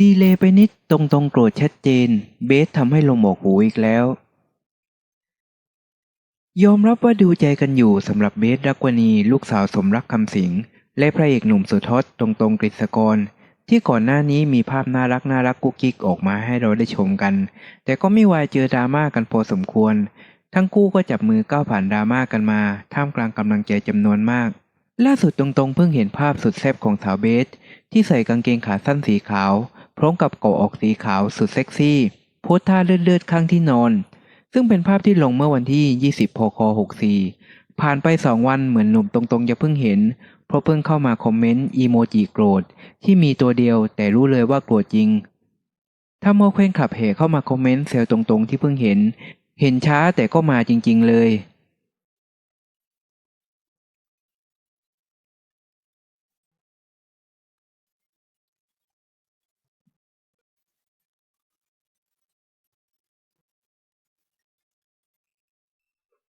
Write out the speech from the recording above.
ดีเลยไปนิดตรงตรงๆโกรธชัดเจน เบสทำให้ลมอกหูอีกแล้ว ยอมรับว่าดูใจกันอยู่สำหรับเบสรักวณีลูกสาวสมรักคำสิง และพระเอกหนุ่มสุดฮอตรงตรงกฤษกร ที่ก่อนหน้านี้มีภาพน่ารักน่ารักกุ๊กกิ๊กออกมาให้เราได้ชมกัน แต่ก็ไม่วายเจอดราม่ากันพอสมควร ทั้งคู่ก็จับมือก้าวผ่านดราม่ากันมา ท่ามกลางกำลังใจจำนวนมากล่าสุดตรงๆเพิ่งเห็นภาพสุดแซ่บของสาวเบส ที่ใส่กางเกงขาสั้นสีขาว พร้อมกับเกาะอกสีขาวสุดเซ็กซี่ โพสท่าเลือดๆข้างที่นอน ซึ่งเป็นภาพที่ลงเมื่อวันที่ 20พค64 ผ่านไป2วันเหมือนหนุ่มตรงๆจะเพิ่งเห็น เพราะเพิ่งเข้ามาคอมเมนต์อีโมจิโกรธ ที่มีตัวเดียวแต่รู้เลยว่าโกรธจริง ถ้าโมอแควนขับแห่เข้ามาคอมเมนต์เซลตรงๆที่เพิ่งเห็น เห็นช้าแต่ก็มาจริง ๆ เลย